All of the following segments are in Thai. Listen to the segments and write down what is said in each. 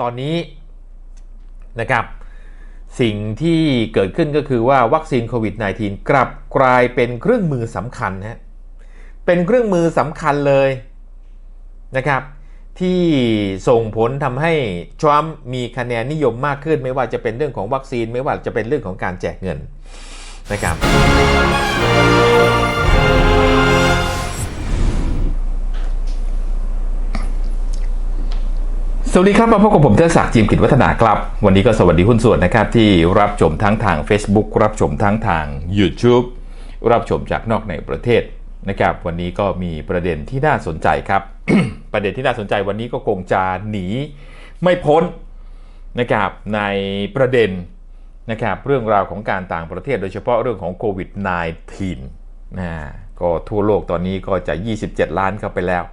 ตอนนี้นะครับสิ่งที่เกิดขึ้นก็คือว่าวัคซีนโควิด -19 กลับกลายเป็นเครื่องมือสำคัญนะฮะเป็นเครื่องมือสำคัญเลยนะครับที่ส่งผลทำให้ทรัมป์มีคะแนนนิยมมากขึ้น ไม่ว่าจะเป็นเรื่องของวัคซีน ไม่ว่าจะเป็นเรื่องของการแจกเงินนะครับ สวัสดีครับ มาพบกับผมเทศศักดิ์จิมกิจวัฒนาครับ วันนี้ก็สวัสดีหุ้นส่วนนะครับ ที่รับชมทั้งทาง Facebook รับชมทั้งทาง YouTube รับชมจากนอกในประเทศนะครับ วันนี้ก็มีประเด็นที่น่าสนใจครับ ประเด็นที่น่าสนใจวันนี้ก็คงจะหนีไม่พ้นนะครับในประเด็นนะครับเรื่องราวของการต่างประเทศโดยเฉพาะเรื่องของโควิด -19 นะก็ทั่วโลกตอนนี้ก็จะ 27 ล้านเข้าไปแล้ว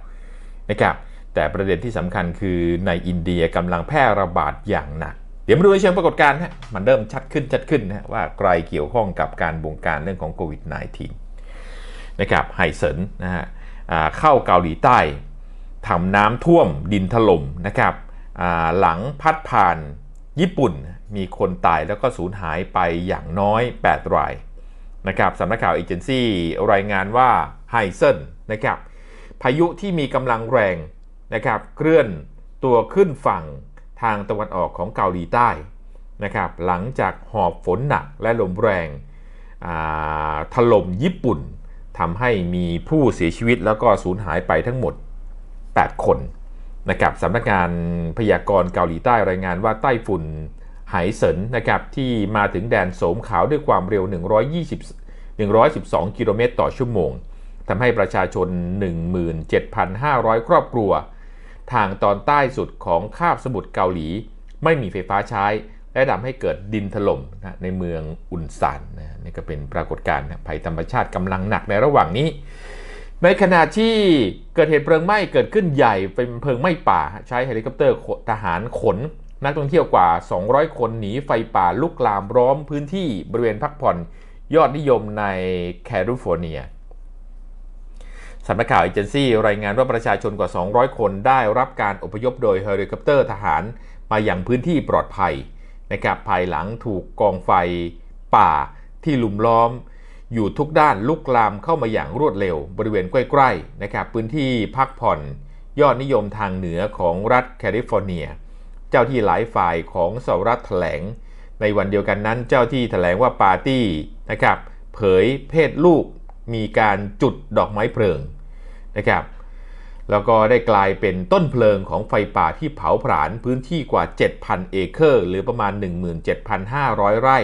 นะครับ แต่ประเด็นที่สำคัญคือในอินเดียกำลังแพร่ระบาดอย่างหนัก เดี๋ยวมาดูในเชิงปรากฏการณ์ฮะมันเริ่มชัดขึ้นชัดขึ้นนะว่าใครเกี่ยวข้องกับการบงการเรื่องของโควิด -19 นะครับไฮเซนนะฮะเข้าเกาหลีใต้ทำน้ำท่วมดินถล่มนะครับหลังพัดผ่านญี่ปุ่นมีคนตายแล้วก็สูญหายไปอย่างน้อย 8 รายนะครับสำนักข่าวเอเจนซี่รายงานว่าไฮเซนนะครับพายุที่มีกำลังแรง นะครับเคลื่อนตัวขึ้นฝั่งทางตะวันออกของเกาหลีใต้นะครับหลังจากหอบฝนหนักและลมแรงถล่มญี่ปุ่นทำให้มีผู้เสียชีวิตแล้วก็สูญหายไปทั้งหมด 8 คนนะครับสำนักงานพยากรณ์เกาหลีใต้รายงานว่าไต้ฝุ่นไหเซินนะครับที่มาถึงแดนโสมขาวด้วยความเร็ว 120 112 กิโลเมตรต่อชั่วโมงทำให้ประชาชน 17,500 ครอบครัว ทางตอนใต้สุดของคาบสมุทรเกาหลี ไม่มีไฟฟ้าใช้ และทำให้เกิดดินถล่มนะในเมืองอุนซานนะนี่ก็เป็นปรากฏการณ์ภัยธรรมชาติกำลังหนักในระหว่างนี้ ในขณะที่เกิดเหตุเพลิงไหม้เกิดขึ้นใหญ่เป็นเพลิงไหม้ป่า ใช้เฮลิคอปเตอร์ทหารขน นักท่องเที่ยวกว่า 200 คนหนีไฟป่าลุกลามร้อมพื้นที่บริเวณพักผ่อนยอดนิยมในแคลิฟอร์เนีย สำนักข่าวเอเจนซี่รายงานว่าประชาชนกว่า 200 คนได้รับการอพยพโดยเฮลิคอปเตอร์ทหารมาอย่างพื้นที่ปลอดภัยนะครับภายหลังถูกกองไฟป่าที่ลุมล้อม อยู่ทุกด้านลุกลามเข้ามาอย่างรวดเร็ว บริเวณใกล้ๆนะครับพื้นที่พักผ่อน ยอดนิยมทางเหนือของรัฐแคลิฟอร์เนีย เจ้าที่หลายฝ่ายของสหรัฐแถลง ในวันเดียวกันนั้นเจ้าที่แถลงว่าปาร์ตี้นะครับเผยเพศลูก มีการจุดดอกไม้เพลิงนะครับแล้วก็ได้กลายเป็นต้นเพลิงของไฟป่าที่เผาผลาญพื้นที่กว่า 7,000 เอเคอร์ หรือประมาณ 17,500 ไร่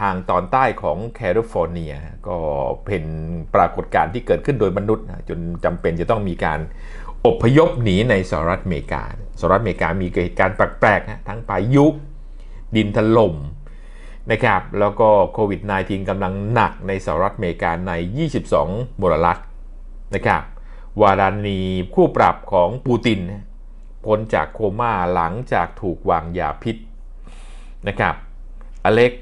ทางตอนใต้ของแคลิฟอร์เนีย ก็เป็นปรากฏการณ์ที่เกิดขึ้นโดยมนุษย์นะจนจำเป็นจะต้องมีการอพยพหนีในสหรัฐอเมริกา สหรัฐอเมริกามีเหตุการณ์แปลกๆนะทั้งพายุ ดินถล่ม นะครับ แล้วก็โควิด -19 กำลังหนักในสหรัฐอเมริกาใน 22 มลรัฐนะครับ วารานีคู่ปรับของปูติน พ้นจากโคม่าหลังจากถูกวางยาพิษนะครับอเล็ก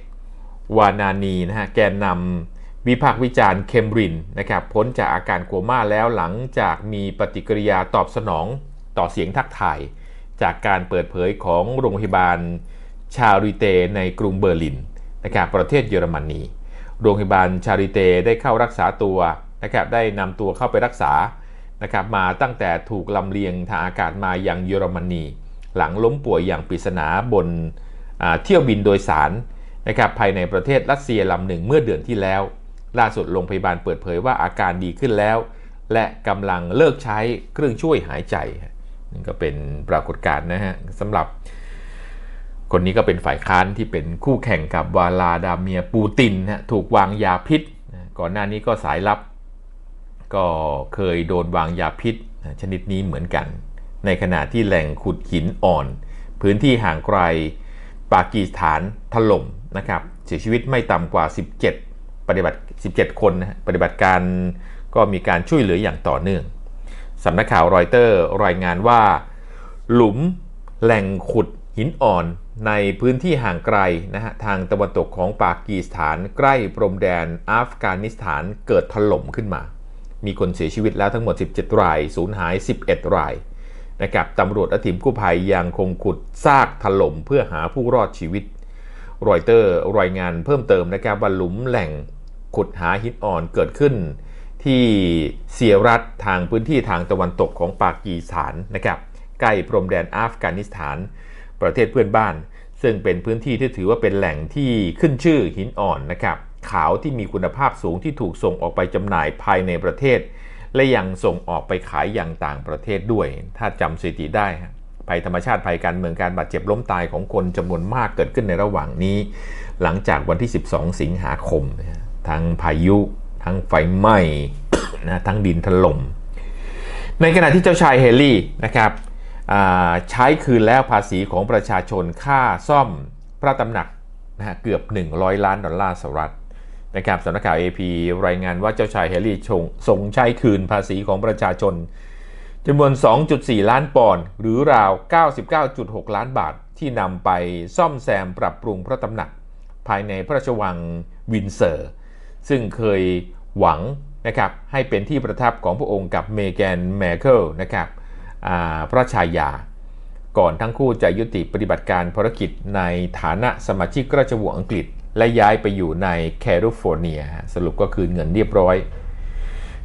วานานีนะฮะแกนนำวิพากษ์วิจารณ์เคมบรินนะครับพ้นจากอาการโคม่าแล้วหลังจากมีปฏิกิริยาตอบสนองต่อเสียงทักทาย จากการเปิดเผยของโรงพยาบาลชาริเตในกรุงเบอร์ลิน นะครับประเทศเยอรมนีโรงพยาบาลชาริเตได้เข้ารักษาตัวนะครับได้นำตัวเข้าไปรักษานะครับมาตั้งแต่ถูกลำเลียงทางอากาศมาอยังเยอรมนี หลังล้มป่วยอย่างปริศนาบนเที่ยวบินโดยสารนะครับภายในประเทศรัสเซียลำหนึ่งเมื่อเดือนที่แล้ว ล่าสุดโรงพยาบาลเปิดเผยว่าอาการดีขึ้นแล้ว และกำลังเลิกใช้เครื่องช่วยหายใจนี่ก็เป็นปรากฏการณ์นะฮะสำหรับ คนนี้ก็เป็นฝ่ายค้านที่เป็นคู่แข่งกับวาลาดาเมียปูตินนะถูกวางยาพิษ ก่อนหน้านี้ก็สายลับ ก็เคยโดนวางยาพิษ ชนิดนี้เหมือนกัน ในขณะที่แหล่งขุดหินอ่อน พื้นที่ห่างไกลปากีสถานถล่มนะครับเสียชีวิตไม่ต่ำกว่า 17 ปฏิบัติ 17 คนนะปฏิบัติการก็มีการช่วยเหลืออย่างต่อเนื่องสำนักข่าวรอยเตอร์รายงานว่า หลุมแหล่งขุด หินอ่อนในพื้นที่ห่างไกลนะฮะทางตะวันตกของปากีสถานใกล้พรมแดนอัฟกานิสถานเกิดถล่มขึ้นมา มีคนเสียชีวิตแล้วทั้งหมด 17 ราย สูญหาย 11 รายนะครับตำรวจและทีมกู้ภัยยังคงขุดซากถล่มเพื่อหาผู้รอดชีวิต รอยเตอร์รายงานเพิ่มเติมนะครับว่าหลุมแหล่งขุดหาหินอ่อนเกิดขึ้น ที่เซียรัตทางพื้นที่ทางตะวันตกของปากีสถานนะครับใกล้พรมแดนอัฟกานิสถาน ประเทศเพื่อนบ้าน ซึ่งเป็นพื้นที่ที่ถือว่าเป็นแหล่งที่ขึ้นชื่อหินอ่อนนะครับขาวที่มีคุณภาพสูงที่ถูกส่งออกไปจำหน่ายภายในประเทศ และยังส่งออกไปขายอย่างต่างประเทศด้วย ถ้าจำสถิติได้ภัยธรรมชาติภัยการเมืองการบาดเจ็บล้มตายของคนจำนวนมากเกิดขึ้นในระหว่างนี้ หลังจากวันที่ 12 สิงหาคม ทั้งพายุ ทั้งไฟไหม้นะทั้งดินถล่มในขณะที่เจ้าชายเฮลี่นะครับ ใช้คืนแล้วภาษีของประชาชนค่าซ่อมพระตำหนักนะฮะเกือบ 100 ล้านดอลลาร์สหรัฐนะครับสำนักข่าว AP รายงานว่าเจ้าชายเฮลี่ชงทรงใช้คืนภาษีของประชาชนจำนวน 2.4 ล้านปอนด์หรือราว 99.6 ล้านบาทที่นำไปซ่อมแซมปรับปรุงพระตำหนัก ภายในพระราชวังวินเซอร์ ซึ่งเคยหวังนะครับให้เป็นที่ประทับของพระองค์กับเมแกนแมเคิลนะครับ พระชายา ก่อนทั้งคู่จะยุติปฏิบัติการภารกิจในฐานะสมาชิกราชวงศ์อังกฤษ และย้ายไปอยู่ในแคลิฟอร์เนีย สรุปก็คืนเงินเรียบร้อย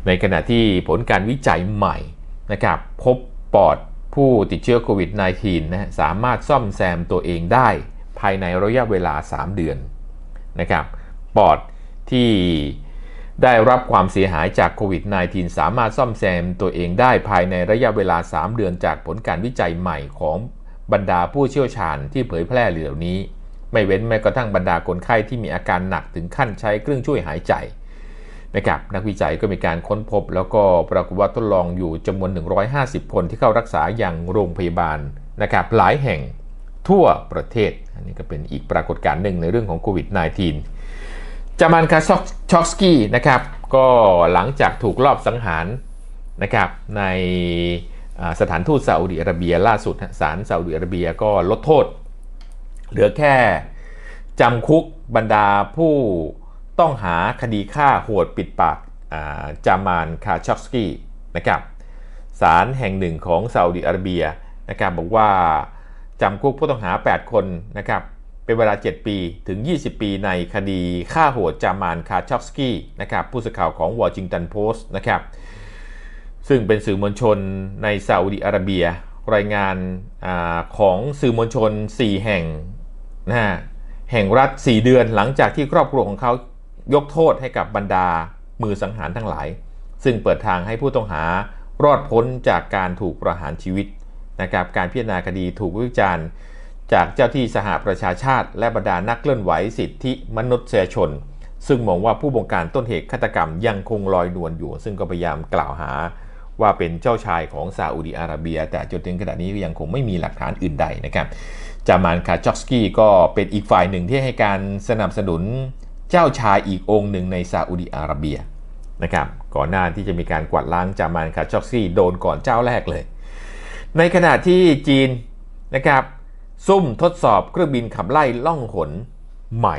ในขณะที่ผลการวิจัยใหม่นะครับพบปอดผู้ติดเชื้อโควิด -19 นะสามารถซ่อมแซมตัวเองได้ ภายในระยะเวลา 3 เดือนนะครับปอดที่ ได้รับความเสียหายจากโควิด -19 สามารถซ่อมแซมตัวเองได้ภายในระยะเวลา 3 เดือนจากผลการวิจัยใหม่ของบรรดาผู้เชี่ยวชาญที่เผยแพร่เหล่านี้ ไม่เว้นแม้กระทั่งบรรดาคนไข้ที่มีอาการหนักถึงขั้นใช้เครื่องช่วยหายใจนะครับนักวิจัยก็มีการค้นพบ แล้วก็ปรากฏว่าทดลองอยู่จำนวน 150 คนที่เข้ารักษาอย่างโรงพยาบาลนะครับหลายแห่งทั่วประเทศ อันนี้ก็เป็นอีกปรากฏการณ์หนึ่งในเรื่องของโควิด -19 จามันคาชอกสกี้นะครับก็หลังจากถูกลอบสังหารนะครับในสถานทูตซาอุดิอาระเบียล่าสุดศาลซาอุดิอาระเบียก็ลดโทษ เหลือแค่จำคุกบรรดาผู้ต้องหาคดีฆ่าโหดปิดปากาจามานคาชอกสกี้นะครับศาลแห่งหนึ่งของซาอุดิอาระเบียนะครับบอกว่าจำคุกผู้ต้องหา 8 คนนะครับ เป็นเวลา 7 ปีถึง 20 ปีในคดีฆ่าโหดจามานคาชอกสกี้นะครับผู้สื่อข่าวของวอชิงตันโพสต์นะครับซึ่งเป็นสื่อมวลชนในซาอุดิอาระเบีย รายงานอาของสื่อมวลชน 4 แห่งนะฮะแห่งรัฐ 4 เดือนหลังจากที่ครอบครัวของเขายกโทษให้กับบรรดามือสังหารทั้งหลาย ซึ่งเปิดทางให้ผู้ต้องหารอดพ้นจากการถูกประหารชีวิตนะครับการพิจารณาคดีถูกวิจารณ์ จากเจ้าที่สหประชาชาติ และบรรดานักเคลื่อนไหวสิทธิมนุษยชน ซึ่งมองว่าผู้บงการต้นเหตุฆาตกรรมยังคงลอยนวลอยู่ ซึ่งก็พยายามกล่าวหาว่าเป็นเจ้าชายของซาอุดิอาระเบีย แต่จนถึงขณะนี้ก็ยังคงไม่มีหลักฐานอื่นใดนะครับจามานคาจอกสกี้ก็เป็นอีกฝ่ายหนึ่งที่ให้การสนับสนุนเจ้าชายอีกองค์หนึ่งในซาอุดิอาระเบียนะครับก่อนหน้าที่จะมีการกวาดล้างจามานคาจอกสกี้โดนก่อนเจ้าแรกเลย ในขณะที่จีนนะครับ ซุ่มทดสอบเครื่องบินขับไล่ล่องหนใหม่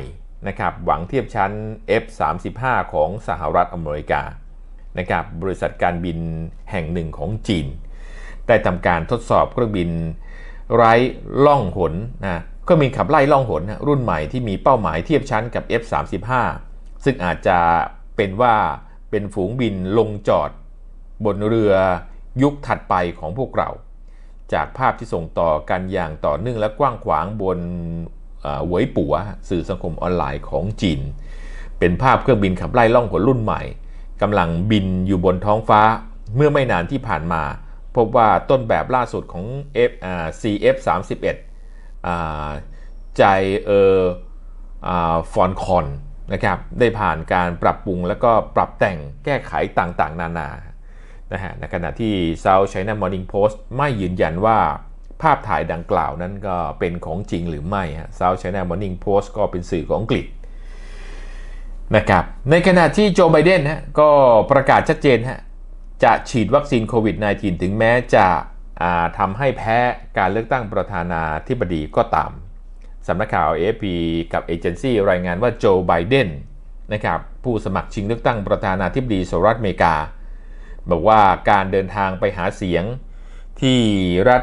นะครับหวังเทียบชั้น F35 ของสหรัฐอเมริกานะครับบริษัทการบินแห่งหนึ่งของจีน ได้ทำการทดสอบเครื่องบินไร้ล่องหนนะเครื่องบินขับไล่ล่องหนรุ่นใหม่ที่มีเป้าหมายเทียบชั้นกับ F35 ซึ่งอาจจะเป็นว่าเป็นฝูงบินลงจอด บนเรือยุคถัดไปของพวกเรา จากภาพที่ส่งต่อกันอย่างต่อเนื่องและกว้างขวางบนหวยปัวสื่อสังคมออนไลน์ของจีน เป็นภาพเครื่องบินขับไล่ล่องหนรุ่นใหม่กำลังบินอยู่บนท้องฟ้าเมื่อไม่นานที่ผ่านมา พบว่าต้นแบบล่าสุดของ F อ่า CF 31อ่าใจเออฟอนคอนนะครับได้ผ่านการปรับปรุงแล้วก็ปรับแต่งแก้ไขต่างๆ นานา นะฮะในขณะที่ South China Morning Post ไม่ยืนยันว่าภาพถ่ายดังกล่าวนั้นก็เป็นของจริงหรือไม่ฮะ South China Morning Post ก็เป็นสื่อของอังกฤษนะครับ ในขณะที่โจไบเดนฮะก็ประกาศชัดเจนฮะจะฉีดวัคซีนโควิด -19 ถึงแม้จะทำให้แพ้การเลือกตั้งประธานาธิบดีก็ตามสำนักข่าว AFP กับเอเจนซี่รายงานว่าโจไบเดนนะครับผู้สมัครชิงเลือกตั้งประธานาธิบดีสหรัฐอเมริกา บอกว่าการเดินทางไปหาเสียงที่รัฐ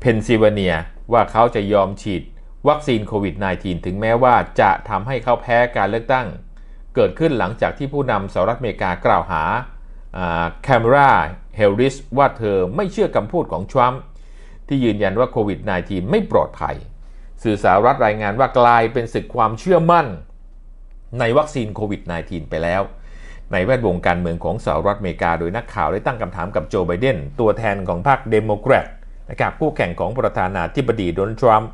เพนซิลเวเนีย ว่าเขาจะยอมฉีดวัคซีนโควิด -19 ถึงแม้ว่าจะทำให้เขาแพ้การเลือกตั้ง เกิดขึ้นหลังจากที่ผู้นำสหรัฐอเมริกากล่าวหาแคมราเฮลริสว่าเธอไม่เชื่อคำพูดของทรัมป์ที่ยืนยันว่าโควิด -19 ไม่ปลอดภัย สื่อสหรัฐรายงานว่ากลายเป็นศึกความเชื่อมั่นในวัคซีนโควิด -19 ไปแล้ว ในแวดวงการเมืองของสหรัฐอเมริกา โดยนักข่าวได้ตั้งคำถามกับโจไบเดนตัวแทนของพรรคเดโมแครตนะครับคู่แข่งของประธานาธิบดีโดนัลด์ทรัมป์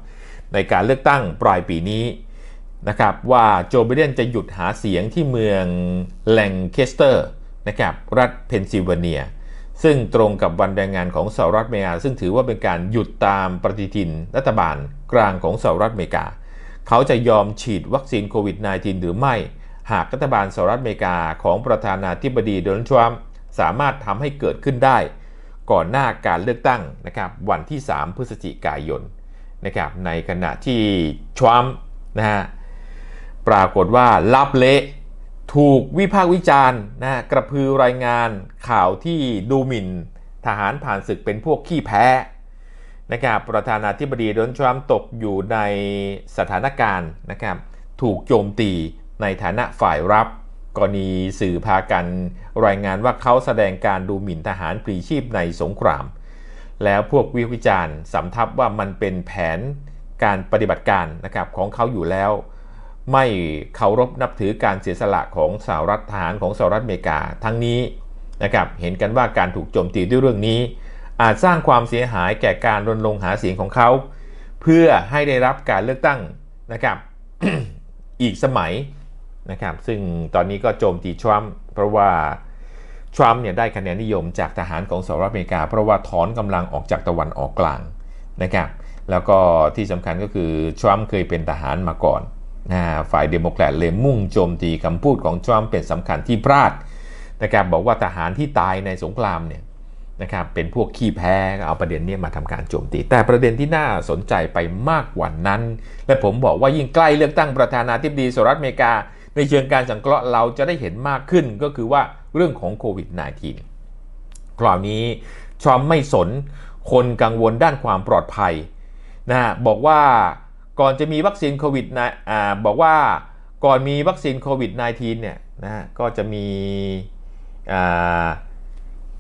ในการเลือกตั้งปลายปีนี้นะครับว่าโจไบเดนจะหยุดหาเสียงที่เมืองแลงเคสเตอร์นะครับรัฐเพนซิลเวเนีย ซึ่งตรงกับวันแรงงานของสหรัฐอเมริกา ซึ่งถือว่าเป็นการหยุดตามปฏิทินรัฐบาลกลางของสหรัฐอเมริกา เขาจะยอมฉีดวัคซีนโควิด -19 หรือไม่ หากรัฐบาลสหรัฐอเมริกาของประธานาธิบดีโดนัลด์ทรัมป์สามารถทำให้เกิดขึ้นได้ ก่อนหน้าการเลือกตั้งนะครับวันที่ 3 พฤศจิกายนนะครับในขณะที่ทรัมป์นะฮะปรากฏว่าลับเละถูกวิพากษ์วิจารณ์นะกระพือรายงานข่าวที่ดูหมิ่นทหารผ่านศึกเป็นพวกขี้แพ้นะครับประธานาธิบดีโดนัลด์ทรัมป์ตกอยู่ในสถานการณ์นะครับถูกโจมตี ในฐานะฝ่ายรับ กรณีสื่อพากันรายงานว่าเขาแสดงการดูหมิ่นทหารปรีชีพในสงคราม แล้วพวกวิวิจารณ์สำทับว่ามันเป็นแผนการปฏิบัติการนะครับของเขาอยู่แล้ว ไม่เคารพนับถือการเสียสละของสหรัฐทหารของสหรัฐอเมริกาทั้งนี้นะครับเห็นกันว่าการถูกโจมตีด้วยเรื่องนี้ อาจสร้างความเสียหายแก่การรณรงค์หาเสียงของเขา เพื่อให้ได้รับการเลือกตั้งนะครับอีกสมัย นะครับซึ่งตอนนี้ก็โจมตีทรัมป์เพราะว่าทรัมป์เนี่ยได้คะแนนนิยมจากทหารของสหรัฐอเมริกา เพราะว่าถอนกำลังออกจากตะวันออกกลางนะครับแล้วก็ที่สำคัญก็คือทรัมป์เคยเป็นทหารมาก่อนนะฝ่ายเดโมแครตเลยมุ่งโจมตีคำพูดของทรัมป์เป็นสำคัญที่พลาดนะครับบอกว่าทหารที่ตายในสงครามเนี่ยนะครับเป็นพวกขี้แพ้เอาประเด็นนี้มาทำการโจมตี แต่ประเด็นที่น่าสนใจไปมากกว่านั้น และผมบอกว่ายิ่งใกล้เลือกตั้งประธานาธิบดีสหรัฐอเมริกา ในเชิงการสังเคราะห์เราจะได้เห็นมากขึ้นก็คือว่าเรื่องของโควิด -19 คราวนี้ทรัมไม่สนคนกังวลด้านความปลอดภัยนะฮะบอกว่าก่อนจะมีวัคซีนโควิดนะอ่าบอกว่าก่อนมีวัคซีนโควิด -19 เนี่ยนะฮะก็จะมีอ่า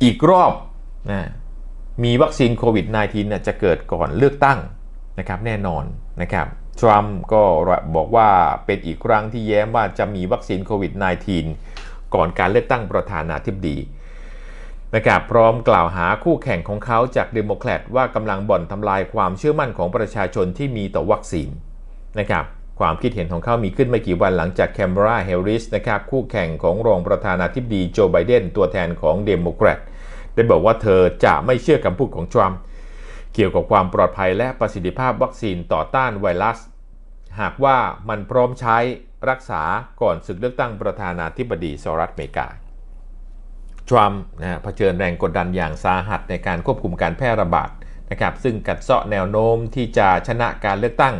อีกรอบนะมีวัคซีนโควิด -19 เนี่ยจะเกิดก่อนเลือกตั้งนะครับแน่นอนนะครับ ทรัมป์ก็บอกว่าเป็นอีกครั้งที่แย้มว่าจะมีวัคซีนโควิด -19 ก่อนการเลือกตั้งประธานาธิบดีนะครับพร้อมกล่าวหาคู่แข่งของเขาจากเดโมแครตว่ากำลังบ่อนทำลายความเชื่อมั่นของประชาชนที่มีต่อวัคซีนนะครับความคิดเห็นของเขามีขึ้นไม่กี่วันหลังจากแคมเบราเฮลริสนะครับคู่แข่งของรองประธานาธิบดีโจไบเดนตัวแทนของเดโมแครตได้บอกว่าเธอจะไม่เชื่อคำพูดของทรัมป์เกี่ยวกับความปลอดภัยและประสิทธิภาพวัคซีนต่อต้านไวรัส หากว่ามันพร้อมใช้รักษาก่อนศึกเลือกตั้งประธานาธิบดีสหรัฐอเมริกา ทรัมป์นะเผชิญแรงกดดันอย่างสาหัสในการควบคุมการแพร่ระบาดนะครับซึ่งกัดเซาะแนวโน้มที่จะชนะการเลือกตั้ง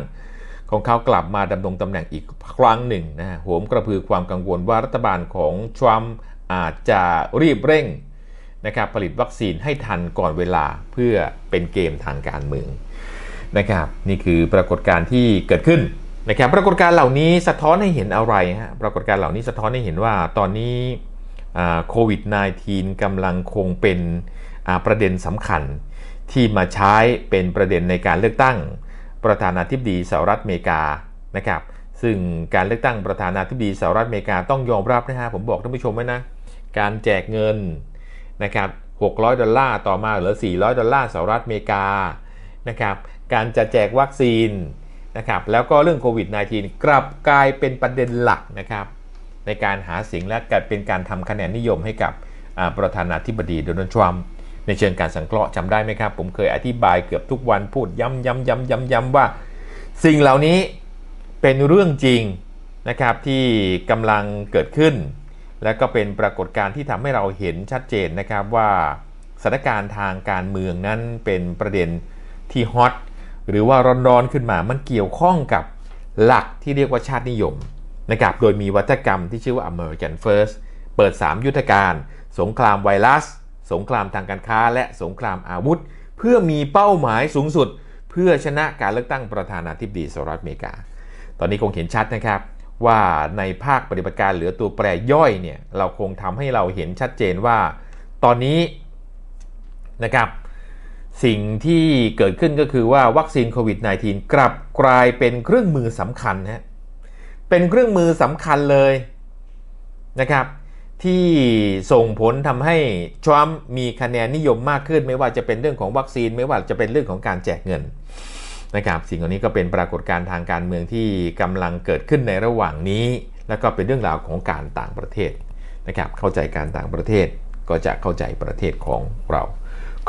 ของเขากลับมาดำรงตำแหน่งอีกครั้งหนึ่งนะโหมกระพือความกังวลว่ารัฐบาลของทรัมป์อาจจะรีบเร่งนะครับผลิตวัคซีนให้ทันก่อนเวลาเพื่อเป็นเกมทางการเมืองนะครับนี่คือปรากฏการณ์ที่เกิดขึ้น นะครับปรากฏการณ์เหล่านี้สะท้อนให้เห็นอะไรฮะปรากฏการณ์เหล่านี้สะท้อนให้เห็นว่าตอนนี้โควิด -19 กำลังคงเป็นประเด็นสำคัญที่มาใช้เป็นประเด็นในการเลือกตั้งประธานาธิบดีสหรัฐอเมริกานะครับซึ่งการเลือกตั้งประธานาธิบดีสหรัฐอเมริกาต้องยอมรับนะฮะผมบอกท่านผู้ชมไว้นะการแจกเงินนะครับ600 ดอลลาร์ต่อมาเหลือ 400 ดอลลาร์สหรัฐอเมริกานะครับการจะแจกวัคซีน นะครับแล้วก็เรื่องโควิด -19 กลับกลายเป็นประเด็นหลักนะครับในการหาเสียงและกลายเป็นการทำคะแนนนิยมให้กับประธานาธิบดีโดนัลด์ทรัมป์ในเชิงการสังเคราะห์จำได้ไหมครับ ผมเคยอธิบายเกือบทุกวันพูดย้ำย้ำย้ำย้ำย้ำว่า สิ่งเหล่านี้เป็นเรื่องจริงนะครับที่กำลังเกิดขึ้น และก็เป็นปรากฏการณ์ที่ทำให้เราเห็นชัดเจนนะครับว่าสถานการณ์ทางการเมืองนั้นเป็นประเด็นที่ฮอต หรือว่าร้อนๆขึ้นมามันเกี่ยวข้องกับหลักที่เรียกว่าชาตินิยมนะครับโดยมีวัฒกรรมที่ชื่อว่า American First เปิด 3 ยุทธการ สงครามไวรัส สงครามทางการค้า และสงครามอาวุธเเพื่อมีเป้าหมายสูงสุด เพื่อชนะการเลือกตั้งประธานาธิบดีสหรัฐอเมริกา ตอนนี้คงเห็นชัดนะครับ ว่าในภาคปฏิบัติการเหลือตัวแปรย่อยเนี่ยเราคงทำให้เราเห็นชัดเจนว่า ตอนนี้นะครับ สิ่งที่เกิดขึ้นก็คือว่าวัคซีนโควิด -19 กลับกลายเป็นเครื่องมือสำคัญนะฮะเป็นเครื่องมือสำคัญเลยนะครับ ที่ส่งผลทำให้ทรัมป์มีคะแนนนิยมมากขึ้น ไม่ว่าจะเป็นเรื่องของวัคซีน ไม่ว่าจะเป็นเรื่องของการแจกเงินนะครับสิ่งเหล่านี้ก็เป็นปรากฏการณ์ทางการเมืองที่กำลังเกิดขึ้นในระหว่างนี้ แล้วก็เป็นเรื่องราวของการต่างประเทศนะครับเข้าใจการต่างประเทศก็จะเข้าใจประเทศของเรา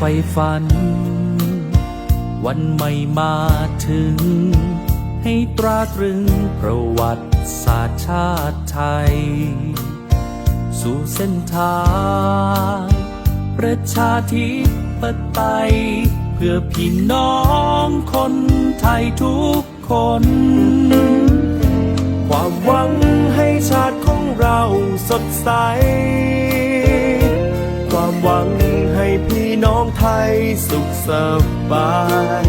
ไฟฝัน วันใหม่มาถึง ให้ตราตรึงประวัติศาสตร์ชาติไทย สู่เส้นทาง ประชาธิปไตย เพื่อพี่น้องคนไทยทุกคน ความหวังให้ชาติของเราสดใส ความหวังให้พี่น้อง ไทยสุขสบาย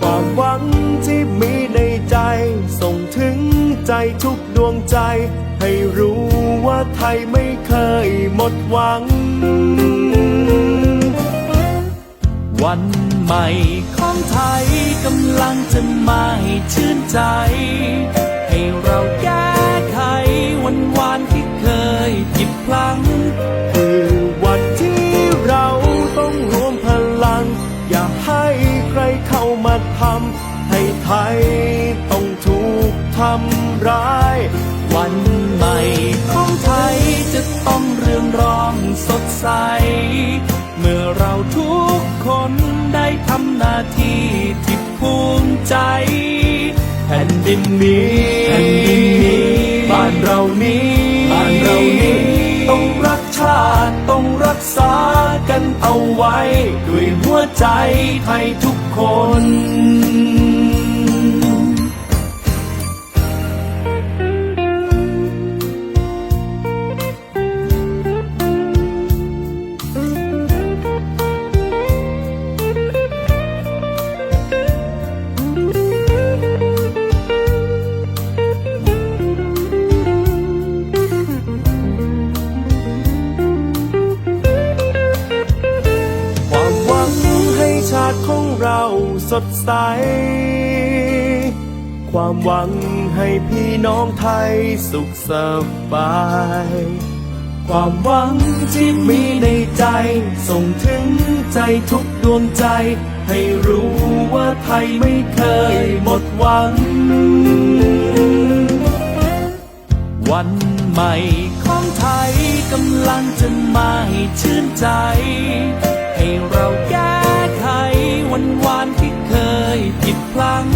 ความหวังที่มีในใจ ส่งถึงใจทุกดวงใจ ให้รู้ว่าไทยไม่เคยหมดหวัง วันใหม่ของไทยกำลังจะมาให้ชื่นใจ ให้เราแก้ไขวันวานที่เคยผิดพลั้ง ทำให้ไทยต้องถูกทำร้าย วันใหม่ของไทยจะต้องเรื่องร้องสดใส เมื่อเราทุกคนได้ทำหน้าที่ที่ภูมิใจ แผ่นดินนี้ ไว้ ด้วยหัวใจไทยทุกคน สดใส ความหวังให้พี่น้องไทยสุขสบาย ความหวังที่มีในใจ ส่งถึงใจทุกดวงใจ ให้รู้ว่าไทยไม่เคยหมดหวัง วันใหม่ของไทยกำลังจะมาให้ชื่นใจ ให้เราแก้ไขวันวาน พลั้ง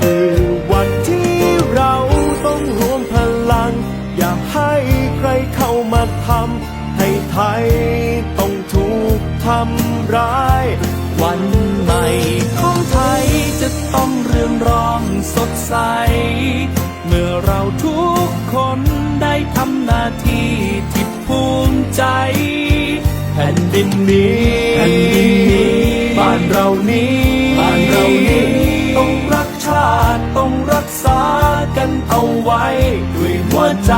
คือวันที่เราต้องรวมพลัง อย่าให้ใครเข้ามาทำให้ไทยต้องถูกทำร้าย วันใหม่ของไทยจะต้องเรืองรองสดใส เมื่อเราทุกคนได้ทำหน้าที่ที่ภูมิใจแผ่นดินนี้แผ่นดินนี้ บ้านเรานี้ บ้านเรานี้ ต้องรักชาติต้องรักษากันเอาไว้ ด้วยหัวใจ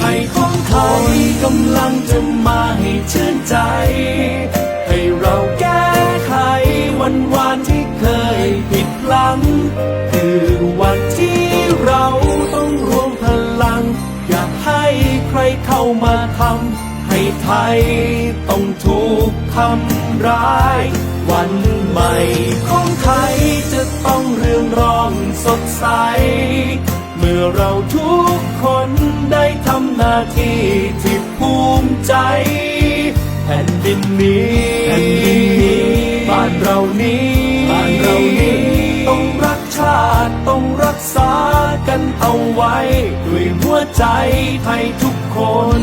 ไทยของไทยกำลังจะมาให้ชื่นใจ ให้เราแก้ไขวันวานที่เคยผิดพลั้งคือวันที่เราต้องรวมพลัง อย่าให้ใครเข้ามาทำให้ไทยต้องถูกทำร้าย ววันใหม่ของไทยจะต้องเรืองรองสดใส เมื่อเราทุกคนได้ทำหน้าที่ที่ภูมิใจ แผ่นดินนี้แผ่นดินนี้บ้านเรานี้บ้านเรานี้ต้องรักชาติต้องรักษากันเอาไว้ ด้วยหัวใจไทยทุกคน